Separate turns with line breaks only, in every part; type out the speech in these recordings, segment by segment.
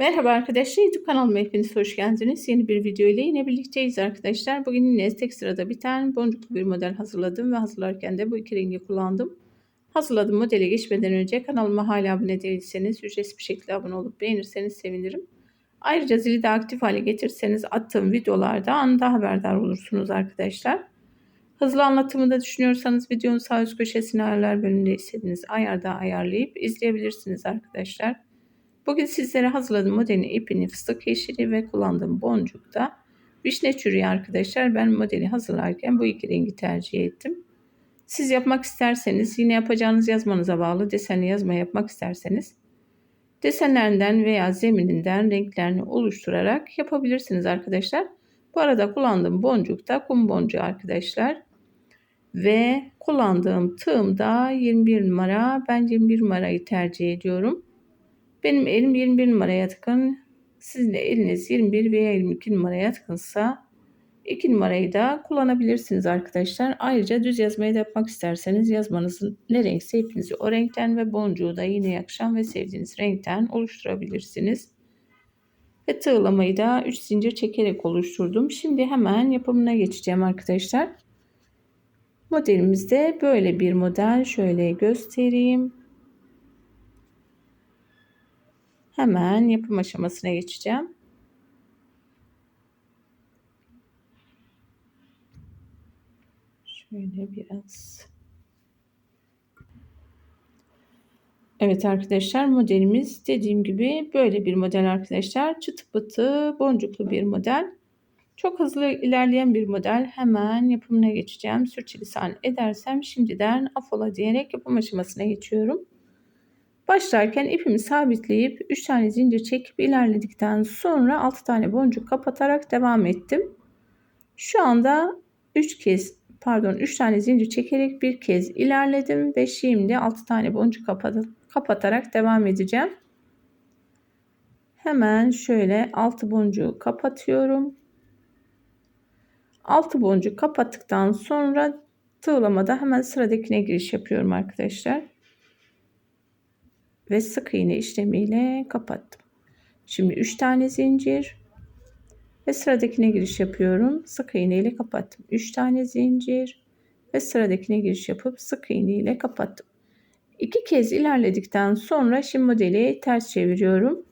Merhaba arkadaşlar YouTube kanalıma hepiniz hoş geldiniz. Yeni bir video ile yine birlikteyiz arkadaşlar. Bugün yine tek sırada bir tane boncuklu bir model hazırladım ve hazırlarken de bu iki rengi kullandım. Hazırladığım modele geçmeden önce kanalıma hala abone değilseniz ücretsiz bir şekilde abone olup beğenirseniz sevinirim. Ayrıca zili de aktif hale getirseniz attığım videolarda anında haberdar olursunuz arkadaşlar. Hızlı anlatımı da düşünüyorsanız videonun sağ üst köşesine ayarlar bölümünde istediğiniz ayarda ayarlayıp izleyebilirsiniz arkadaşlar. Bugün sizlere hazırladığım modelin ipini fıstık yeşili ve kullandığım boncuk da vişne çürüğü arkadaşlar. Ben modeli hazırlarken bu iki rengi tercih ettim. Siz yapmak isterseniz yine yapacağınız yazmanıza bağlı desenli yazma yapmak isterseniz desenlerinden veya zemininden renklerini oluşturarak yapabilirsiniz arkadaşlar. Bu arada kullandığım boncuk da kum boncuğu arkadaşlar. Ve kullandığım tığım da 21 numara. Ben 21 numarayı tercih ediyorum. Benim elim 21 numaraya tıkın. Sizin de eliniz 21 veya 22 numaraya tıkınsa 2 numarayı da kullanabilirsiniz arkadaşlar. Ayrıca düz yazmayı da yapmak isterseniz yazmanızın ne renkse ipinizi o renkten ve boncuğu da yine yakışan ve sevdiğiniz renkten oluşturabilirsiniz. Ve tığlamayı da 3 zincir çekerek oluşturdum. Şimdi hemen yapımına geçeceğim arkadaşlar. Modelimizde böyle bir model. Şöyle göstereyim. Hemen yapım aşamasına geçeceğim. Şöyle biraz. Evet arkadaşlar modelimiz dediğim gibi böyle bir model arkadaşlar. Çıtı pıtı boncuklu bir model. Çok hızlı ilerleyen bir model. Hemen yapımına geçeceğim. Sürçülisan edersem şimdiden afola diyerek yapım aşamasına geçiyorum. Başlarken ipimi sabitleyip 3 tane zincir çekip ilerledikten sonra 6 tane boncuk kapatarak devam ettim. Şu anda 3 kez pardon 3 tane zincir çekerek bir kez ilerledim ve şimdi 6 tane boncuk kapatarak devam edeceğim. Hemen şöyle 6 boncuğu kapatıyorum. 6 boncuk kapattıktan sonra tığlamada hemen sıradakine giriş yapıyorum arkadaşlar ve sık iğne işlemiyle kapattım. Şimdi 3 tane zincir ve sıradakine giriş yapıyorum. Sık iğne ile kapattım. 3 tane zincir ve sıradakine giriş yapıp sık iğne ile kapattım. İki kez ilerledikten sonra şimdi modeli ters çeviriyorum.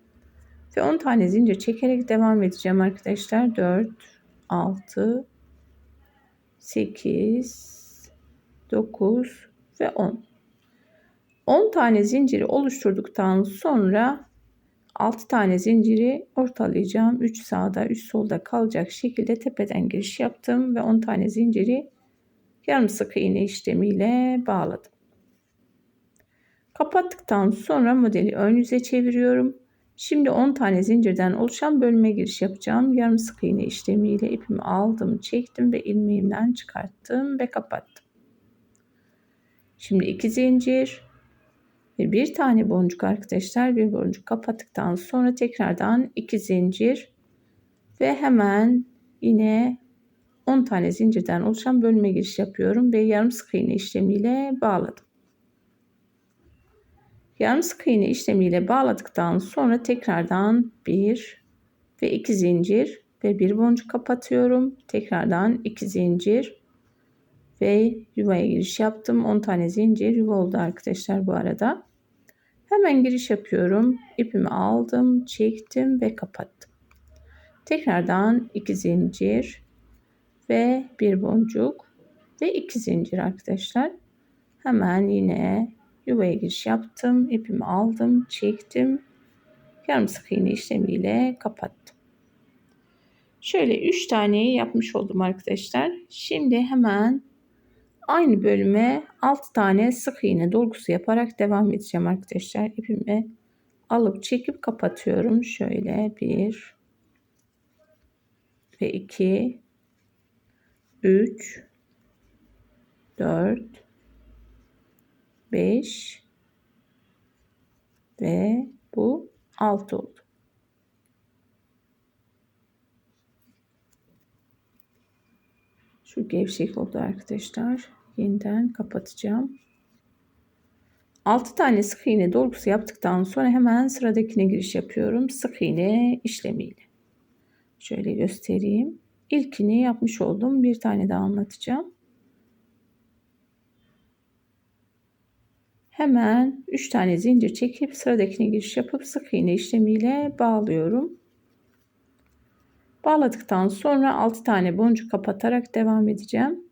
Ve 10 tane zincir çekerek devam edeceğim arkadaşlar. 4, 6, 8, 9 ve 10. 10 tane zinciri oluşturduktan sonra 6 tane zinciri ortalayacağım. 3 sağda 3 solda kalacak şekilde tepeden giriş yaptım ve 10 tane zinciri yarım sık iğne işlemiyle bağladım. Kapattıktan sonra modeli ön yüze çeviriyorum. Şimdi 10 tane zincirden oluşan bölüme giriş yapacağım. Yarım sık iğne işlemiyle ipimi aldım, çektim ve ilmeğimden çıkarttım ve kapattım. Şimdi 2 zincir, ve bir tane boncuk arkadaşlar bir boncuk kapattıktan sonra tekrardan iki zincir ve hemen yine 10 tane zincirden oluşan bölme giriş yapıyorum ve yarım sık iğne işlemiyle bağladım. Yarım sık iğne işlemiyle bağladıktan sonra tekrardan bir ve iki zincir ve bir boncuk kapatıyorum. Tekrardan iki zincir ve yuvaya giriş yaptım. 10 tane zincir yuva oldu arkadaşlar bu arada. Hemen giriş yapıyorum. İpimi aldım, çektim ve kapattım. Tekrardan iki zincir ve bir boncuk ve iki zincir arkadaşlar. Hemen yine yuvaya giriş yaptım. İpimi aldım, çektim. Yarım sık iğne işlemiyle kapattım. Şöyle 3 taneyi yapmış oldum arkadaşlar. Şimdi hemen Aynı bölüme 6 tane sık iğne dolgusu yaparak devam edeceğim arkadaşlar. İpimi alıp çekip kapatıyorum. Şöyle 1 ve 2 3 4 5 ve bu 6 oldu. Şu gevşek oldu arkadaşlar yeniden kapatacağım. 6 tane sık iğne dolgusu yaptıktan sonra hemen sıradakine giriş yapıyorum. Sık iğne işlemiyle. Şöyle göstereyim. İlkini yapmış oldum. Bir tane daha anlatacağım. Hemen 3 tane zincir çekip sıradakine giriş yapıp sık iğne işlemiyle bağlıyorum. Bağladıktan sonra 6 tane boncuk kapatarak devam edeceğim.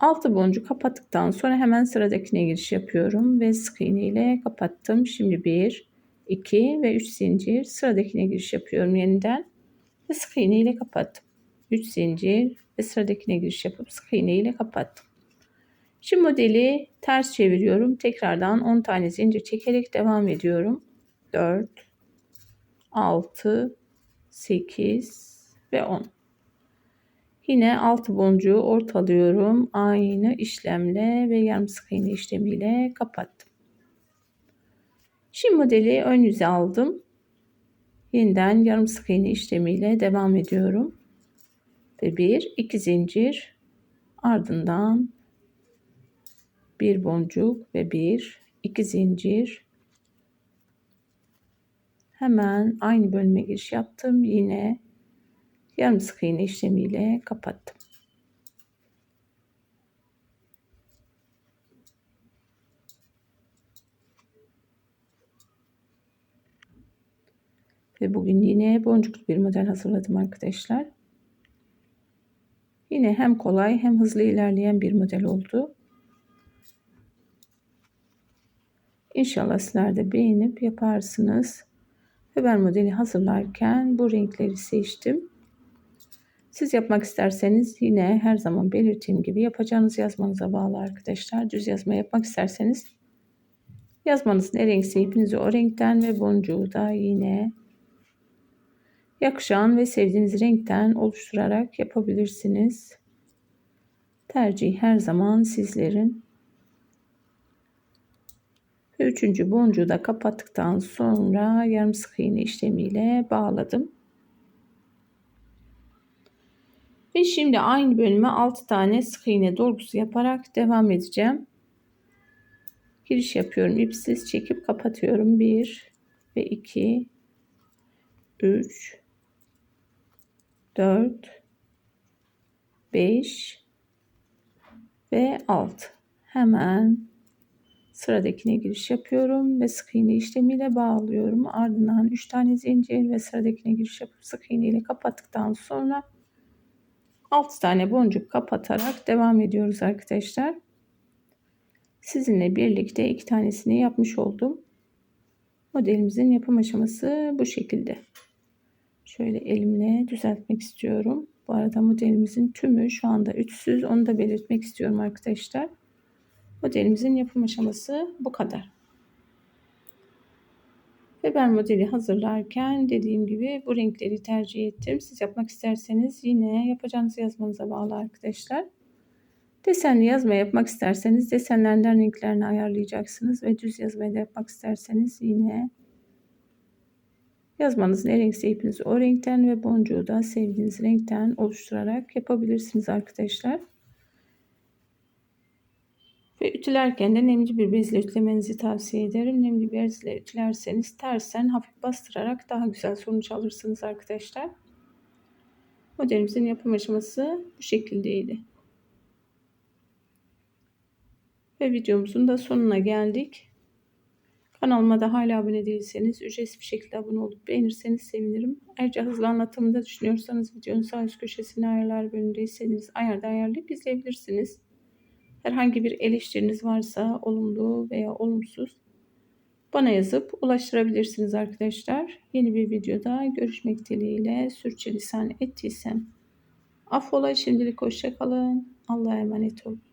6 boncuk kapattıktan sonra hemen sıradakine giriş yapıyorum ve sık iğne ile kapattım. Şimdi 1, 2 ve 3 zincir sıradakine giriş yapıyorum yeniden ve sık iğne ile kapattım. 3 zincir ve sıradakine giriş yapıp sık iğne ile kapattım. Şimdi modeli ters çeviriyorum. Tekrardan 10 tane zincir çekerek devam ediyorum. 4 6 8 ve 10. Yine altı boncuğu ortalıyorum. Aynı işlemle ve yarım sık iğne işlemiyle kapattım. Şimdi modeli ön yüze aldım. Yeniden yarım sık iğne işlemiyle devam ediyorum. Ve bir, iki zincir ardından bir boncuk ve bir, iki zincir hemen aynı bölüme giriş yaptım. Yine yarım sık iğne işlemiyle kapattım. Ve bugün yine boncuklu bir model hazırladım arkadaşlar. Yine hem kolay hem hızlı ilerleyen bir model oldu. İnşallah sizler de beğenip yaparsınız. Ve modeli hazırlarken bu renkleri seçtim. Siz yapmak isterseniz yine her zaman belirttiğim gibi yapacağınız yazmanıza bağlı arkadaşlar. Düz yazma yapmak isterseniz yazmanız ne renkse ipinizi o renkten ve boncuğu da yine yakışan ve sevdiğiniz renkten oluşturarak yapabilirsiniz. Tercih her zaman sizlerin. Ve üçüncü boncuğu da kapattıktan sonra yarım sık iğne işlemiyle bağladım. Ve şimdi aynı bölüme 6 tane sık iğne dolgusu yaparak devam edeceğim. Giriş yapıyorum. ipsiz çekip kapatıyorum. 1 ve 2 3 4 5 ve 6. Hemen sıradakine giriş yapıyorum ve sık iğne işlemiyle bağlıyorum. Ardından 3 tane zincir ve sıradakine giriş yapıp sık iğne ile kapattıktan sonra 6 tane boncuk kapatarak devam ediyoruz arkadaşlar. Sizinle birlikte iki tanesini yapmış oldum. Modelimizin yapım aşaması bu şekilde. Şöyle elimle düzeltmek istiyorum. Bu arada modelimizin tümü şu anda üçsüz. Onu da belirtmek istiyorum arkadaşlar. Modelimizin yapım aşaması bu kadar. Ve ben modeli hazırlarken dediğim gibi bu renkleri tercih ettim. Siz yapmak isterseniz yine yapacağınız yazmanıza bağlı arkadaşlar. Desenli yazma yapmak isterseniz desenlerden renklerini ayarlayacaksınız. Ve düz yazmayı da yapmak isterseniz yine yazmanız ne renkse ipinizi o renkten ve boncuğu da sevdiğiniz renkten oluşturarak yapabilirsiniz arkadaşlar. Ütülerken de nemli bir bezle ütülemenizi tavsiye ederim. Nemli bir bezle ütülerseniz tersen hafif bastırarak daha güzel sonuç alırsınız arkadaşlar. Modelimizin yapım aşaması bu şekildeydi. Ve videomuzun da sonuna geldik. Kanalıma da hala abone değilseniz ücretsiz bir şekilde abone olup beğenirseniz sevinirim. Ayrıca hızlı anlatımını da düşünüyorsanız videonun sağ üst köşesine ayarlar bölümünde istediğiniz ayarda ayarlayıp izleyebilirsiniz. Herhangi bir eleştiriniz varsa olumlu veya olumsuz bana yazıp ulaştırabilirsiniz arkadaşlar. Yeni bir videoda görüşmek dileğiyle sürçülisan ettiysem affola şimdilik hoşçakalın. Allah'a emanet olun.